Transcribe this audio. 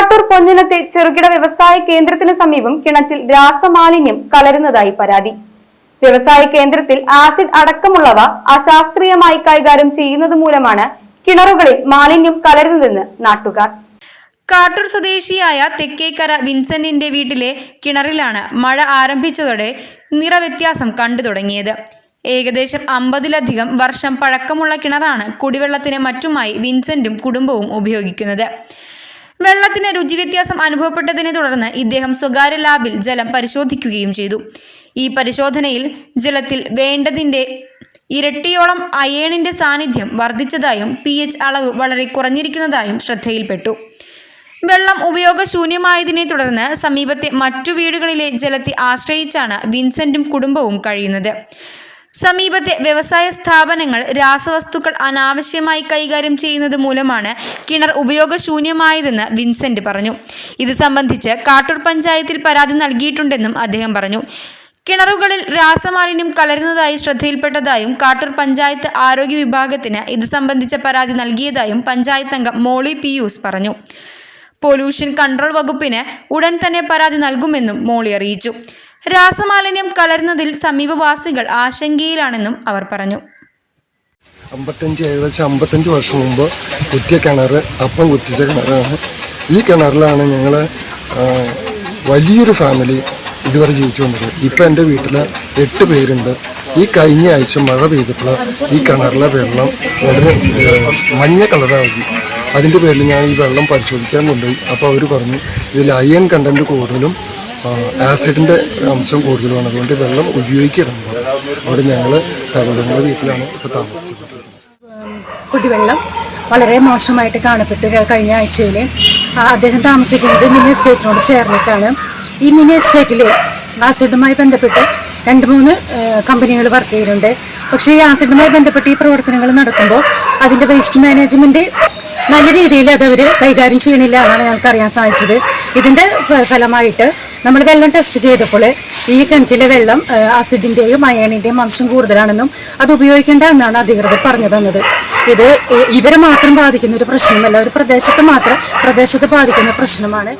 കാട്ടൂർ പൊന്നിനത്തെ ചെറുകിട വ്യവസായ കേന്ദ്രത്തിന് സമീപം കിണറ്റിൽ രാസമാലിന്യം കലരുന്നതായി പരാതി. വ്യവസായ കേന്ദ്രത്തിൽ ആസിഡ് അടക്കമുള്ളവ അശാസ്ത്രീയമായി കൈകാര്യം ചെയ്യുന്നത് മൂലമാണ് കിണറുകളിൽ മാലിന്യം കലരുന്നതെന്ന് നാട്ടുകാർ. കാട്ടൂർ സ്വദേശിയായ തെക്കേക്കര വിൻസെന്റിന്റെ വീട്ടിലെ കിണറിലാണ് മഴ ആരംഭിച്ചതോടെ നിറവ്യത്യാസം കണ്ടു തുടങ്ങിയത്. ഏകദേശം അമ്പതിലധികം വർഷം പഴക്കമുള്ള കിണറാണ് കുടിവെള്ളത്തിന് മറ്റുമായി വിൻസെന്റും കുടുംബവും ഉപയോഗിക്കുന്നത്. വെള്ളത്തിന് രുചിവ്യത്യാസം അനുഭവപ്പെട്ടതിനെ തുടർന്ന് ഇദ്ദേഹം സ്വകാര്യ ലാബിൽ ജലം പരിശോധിക്കുകയും ചെയ്തു. ഈ പരിശോധനയിൽ ജലത്തിൽ വേണ്ടതിന്റെ ഇരട്ടിയോളം അയേണിന്റെ സാന്നിധ്യം വർദ്ധിച്ചതായും പി എച്ച് അളവ് വളരെ കുറഞ്ഞിരിക്കുന്നതായും ശ്രദ്ധയിൽപ്പെട്ടു. വെള്ളം ഉപയോഗശൂന്യമായതിനെ തുടർന്ന് സമീപത്തെ മറ്റു വീടുകളിലെ ജലത്തെ ആശ്രയിച്ചാണ് വിൻസെന്റും കുടുംബവും കഴിയുന്നത്. സമീപത്തെ വ്യവസായ സ്ഥാപനങ്ങൾ രാസവസ്തുക്കൾ അനാവശ്യമായി കൈകാര്യം ചെയ്യുന്നത് മൂലമാണ് കിണർ ഉപയോഗശൂന്യമായതെന്ന് വിൻസെന്റ് പറഞ്ഞു. ഇത് സംബന്ധിച്ച് കാട്ടൂർ പഞ്ചായത്തിൽ പരാതി നൽകിയിട്ടുണ്ടെന്നും അദ്ദേഹം പറഞ്ഞു. കിണറുകളിൽ രാസമാലിന്യം കലരുന്നതായി ശ്രദ്ധയിൽപ്പെട്ടതായും കാട്ടൂർ പഞ്ചായത്ത് ആരോഗ്യ വിഭാഗത്തിന് ഇത് സംബന്ധിച്ച പരാതി നൽകിയതായും പഞ്ചായത്ത് അംഗം മോളി പിയൂസ് പറഞ്ഞു. പൊല്യൂഷൻ കൺട്രോൾ വകുപ്പിന് ഉടൻ തന്നെ പരാതി നൽകുമെന്നും മോളി അറിയിച്ചു. രാസമാലിന്യം കലർന്നതിൽ സമീപവാസികൾ ആശങ്കയിലാണെന്നും അവർ പറഞ്ഞു. അമ്പത്തഞ്ച് ഏകദേശം അമ്പത്തഞ്ച് വർഷം മുമ്പ് കുത്തിയ കിണർ അപ്പം കുത്തിച്ച കിണറാണ്. ഈ കിണറിലാണ് ഞങ്ങൾ വലിയൊരു ഫാമിലി ഇതുവരെ ജീവിച്ചു വന്നത്. ഇപ്പം എന്റെ വീട്ടിൽ എട്ട് പേരുണ്ട്. ഈ കഴിഞ്ഞ ആഴ്ച മഴ പെയ്തപ്പോൾ ഈ കിണറിലെ വെള്ളം വളരെ മഞ്ഞ കളറാക്കി അതിന്റെ പേരിൽ ഞാൻ ഈ വെള്ളം പരിശോധിക്കാൻ കൊണ്ടുപോയി. അപ്പോൾ അവർ പറഞ്ഞു ഇതിൽ അയൺ കണ്ടന്റ് കൂടുതലും ആസിഡിന്റെ അംശം കൂടുതലുമാണ് അതുകൊണ്ട് വെള്ളം ഉപയോഗിക്കരുത്. അവിടെ ഞങ്ങൾ സഹോദരങ്ങളുടെ വീട്ടിലാണ് ഇപ്പോൾ താമസിച്ചത് കുടിവെള്ളം വളരെ മോശമായിട്ട് കാണപ്പെട്ടു കഴിഞ്ഞ ആഴ്ചയിൽ അദ്ദേഹം താമസിക്കുന്നത് മിനി എസ്റ്റേറ്റിനോട് ചേർന്നിട്ടാണ്. ഈ മിനി എസ്റ്റേറ്റിൽ ആസിഡുമായി ബന്ധപ്പെട്ട് രണ്ട് മൂന്ന് കമ്പനികൾ വർക്ക് ചെയ്യുന്നുണ്ട് പക്ഷേ ഈ ആസിഡുമായി ബന്ധപ്പെട്ട് ഈ പ്രവർത്തനങ്ങൾ നടക്കുമ്പോൾ അതിന്റെ വേസ്റ്റ് മാനേജ്മെന്റ് നല്ല രീതിയിൽ അതവർ കൈകാര്യം ചെയ്യണില്ല എന്നാണ് ഞങ്ങൾക്ക് അറിയാൻ സാധിച്ചത് ഇതിന്റെ ഫലമായിട്ട് നമ്മൾ വെള്ളം ടെസ്റ്റ് ചെയ്തപ്പോൾ ഈ കിണറ്റിലെ വെള്ളം ആസിഡിന്റെയും അയണിന്റെയും അംശം കൂടുതലാണെന്നും അത് ഉപയോഗിക്കേണ്ട എന്നാണ് അധികൃതർ പറഞ്ഞു തന്നത്. ഇത് ഇവരെ മാത്രം ബാധിക്കുന്ന ഒരു പ്രശ്നമല്ല ഒരു പ്രദേശത്ത് മാത്രം പ്രദേശത്ത് ബാധിക്കുന്ന പ്രശ്നമാണ്.